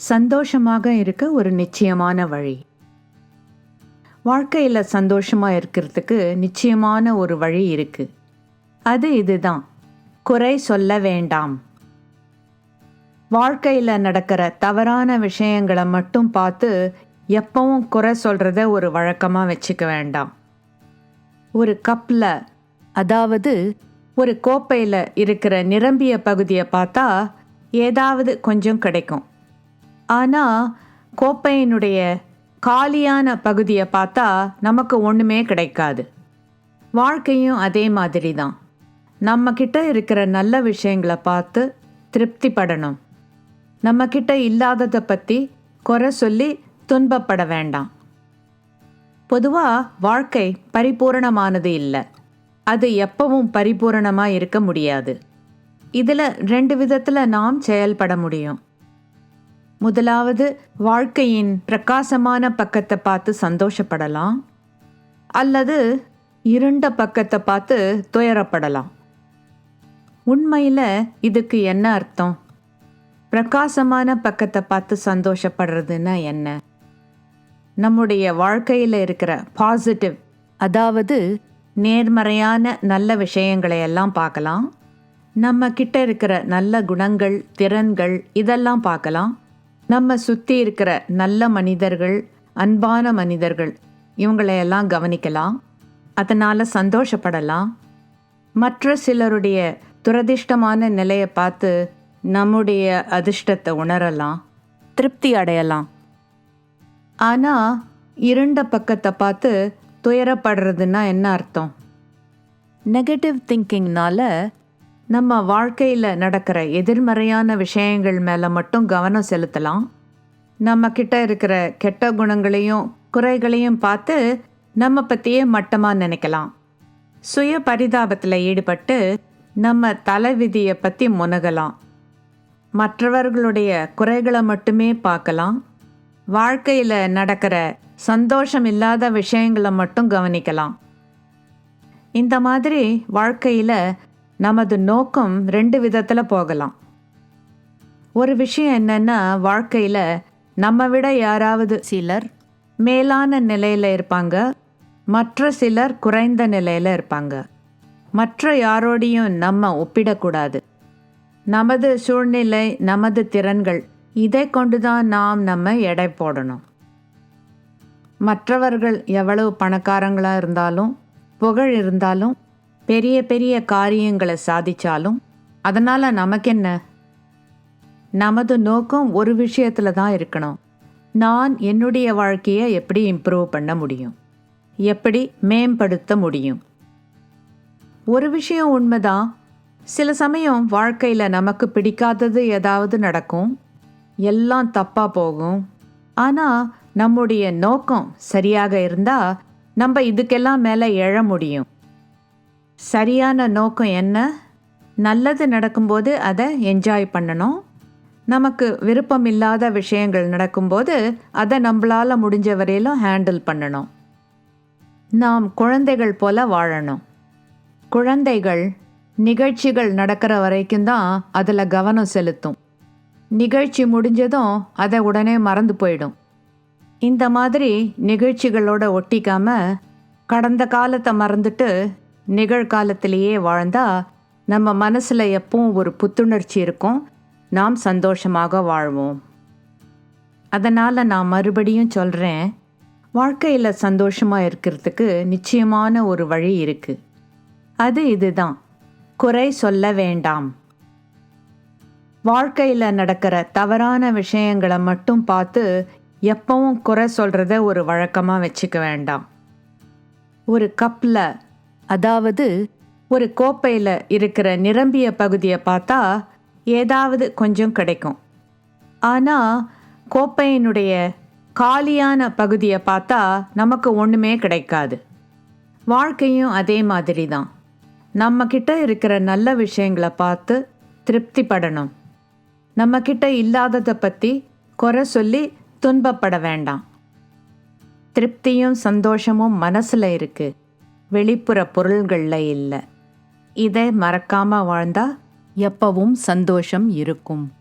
சந்தோஷமாக இருக்க ஒரு நிச்சயமான வழி. வாழ்க்கையில் சந்தோஷமாக இருக்கிறதுக்கு நிச்சயமான ஒரு வழி இருக்கு. அது இதுதான். குறை சொல்ல வேண்டாம். வாழ்க்கையில் நடக்கிற தவறான விஷயங்களை மட்டும் பார்த்து எப்பவும் குறை சொல்கிறத ஒரு வழக்கமாக வச்சுக்க வேண்டாம். ஒரு கப்பில் அதாவது ஒரு கோப்பையில் இருக்கிற நிரம்பிய பகுதியை பார்த்தா ஏதாவது கொஞ்சம் கிடைக்கும். ஆனால் கோப்பையினுடைய காலியான பகுதியை பார்த்தா நமக்கு ஒன்றுமே கிடைக்காது. வாழ்க்கையும் அதே மாதிரி தான் நம்மக்கிட்ட இருக்கிற நல்ல விஷயங்களை பார்த்து திருப்திப்படணும். நம்மக்கிட்ட இல்லாததை பற்றி குறை சொல்லி துன்பப்பட வேண்டாம். பொதுவாக வாழ்க்கை பரிபூரணமானது இல்லை. அது எப்பவும் பரிபூரணமாக இருக்க முடியாது. இதில் ரெண்டு விதத்தில் நாம் செயல்பட முடியும். முதலாவது வாழ்க்கையின் பிரகாசமான பக்கத்தை பார்த்து சந்தோஷப்படலாம். அல்லது இருண்ட பக்கத்தை பார்த்து துயரப்படலாம். உண்மையில் இதுக்கு என்ன அர்த்தம்? பிரகாசமான பக்கத்தை பார்த்து சந்தோஷப்படுறதுன்னா என்ன? நம்முடைய வாழ்க்கையில் இருக்கிற பாசிட்டிவ் அதாவது நேர்மறையான நல்ல விஷயங்களை எல்லாம் பார்க்கலாம். நம்ம கிட்ட இருக்கிற நல்ல குணங்கள் திறன்கள் இதெல்லாம் பார்க்கலாம். நம்ம சுற்றி இருக்கிற நல்ல மனிதர்கள் அன்பான மனிதர்கள் இவங்களையெல்லாம் கவனிக்கலாம் அதனால் சந்தோஷப்படலாம். மற்ற சிலருடைய துரதிர்ஷ்டமான நிலையை பார்த்து நம்முடைய அதிர்ஷ்டத்தை உணரலாம் திருப்தி அடையலாம். ஆனால் இருண்ட பக்கத்தை பார்த்து துயரப்படுறதுன்னா என்ன அர்த்தம்? நெகட்டிவ் திங்கிங்னால நம்ம வாழ்க்கையில் நடக்கிற எதிர்மறையான விஷயங்கள் மேலே மட்டும் கவனம் செலுத்தலாம். நம்ம கிட்ட இருக்கிற கெட்ட குணங்களையும் குறைகளையும் பார்த்து நம்ம பற்றியே மட்டமாக நினைக்கலாம். சுய பரிதாபத்தில் ஈடுபட்டு நம்ம தலைவிதியை பற்றி முனகலாம் மற்றவர்களுடைய குறைகளை மட்டுமே பார்க்கலாம். வாழ்க்கையில் நடக்கிற சந்தோஷம் இல்லாத விஷயங்களை மட்டும் கவனிக்கலாம். இந்த மாதிரி வாழ்க்கையில் நமது நோக்கம் ரெண்டு விதத்தில் போகலாம். ஒரு விஷயம் என்னன்னா வாழ்க்கையில் நம்ம விட யாராவது சிலர் மேலான நிலையில் இருப்பாங்க மற்ற சிலர் குறைந்த நிலையில் இருப்பாங்க. மற்ற யாரோடையும் நம்ம ஒப்பிடக்கூடாது. நமது சூழ்நிலை நமது திறன்கள் இதை கொண்டுதான் நாம் நம்ம எடை போடணும். மற்றவர்கள் எவ்வளவு பணக்காரங்களாக இருந்தாலும் புகழ் இருந்தாலும் பெரிய பெரிய காரியங்களை சாதிச்சாலும் அதனால் நமக்கென்ன? நமது நோக்கம் ஒரு விஷயத்தில் தான் இருக்கணும். நான் என்னுடைய வாழ்க்கையை எப்படி இம்ப்ரூவ் பண்ண முடியும்? எப்படி மேம்படுத்த முடியும்? ஒரு விஷயம் உண்மைதான். சில சமயம் வாழ்க்கையில் நமக்கு பிடிக்காதது ஏதாவது நடக்கும். எல்லாம் தப்பாக போகும். ஆனால் நம்முடைய நோக்கம் சரியாக இருந்தால் நம்ம இதுக்கெல்லாம் மேலே எழ முடியும். சரியான நோக்கம் என்ன? நல்லது நடக்கும்போது அதை என்ஜாய் பண்ணணும். நமக்கு விருப்பம் இல்லாத விஷயங்கள் நடக்கும்போது அதை நம்மளால் முடிஞ்ச வரையிலும் ஹேண்டில் பண்ணணும். நாம் குழந்தைகள் போல வாழணும். குழந்தைகள் நிகழ்ச்சிகள் நடக்கிற வரைக்கும் தான் அதில் கவனம் செலுத்தும். நிகழ்ச்சி முடிஞ்சதும் அதை உடனே மறந்து போயிடும். இந்த மாதிரி நிகழ்ச்சிகளோட ஒட்டிக்காம கடந்த காலத்தை மறந்துட்டு நிகழ்காலத்திலேயே வாழ்ந்தா நம்ம மனசில் எப்பவும் ஒரு புத்துணர்ச்சி இருக்கும். நாம் சந்தோஷமாக வாழ்வோம். அதனால் நான் மறுபடியும் சொல்கிறேன் வாழ்க்கையில் சந்தோஷமாக இருக்கிறதுக்கு நிச்சயமான ஒரு வழி இருக்குது அது இதுதான். குறை சொல்ல வேண்டாம். வாழ்க்கையில் நடக்கிற தவறான விஷயங்களை மட்டும் பார்த்து எப்பவும் குறை சொல்கிறத ஒரு வழக்கமாக வச்சுக்க வேண்டாம். ஒரு கப்பில் அதாவது ஒரு கோப்பையில் இருக்கிற நிரம்பிய பகுதியை பார்த்தா ஏதாவது கொஞ்சம் கிடைக்கும். ஆனால் கோப்பையினுடைய காலியான பகுதியை பார்த்தா நமக்கு ஒன்றுமே கிடைக்காது. வாழ்க்கையும் அதே மாதிரி தான் நம்மக்கிட்ட இருக்கிற நல்ல விஷயங்களை பார்த்து திருப்திப்படணும். நம்மக்கிட்ட இல்லாததை பற்றி குறை சொல்லி துன்பப்பட வேண்டாம். திருப்தியும் சந்தோஷமும் மனசில் இருக்குது வெளிப்புற பொருள்களில் இல்லை. இதை மறக்காம வாழ்ந்தா எப்பவும் சந்தோஷம் இருக்கும்.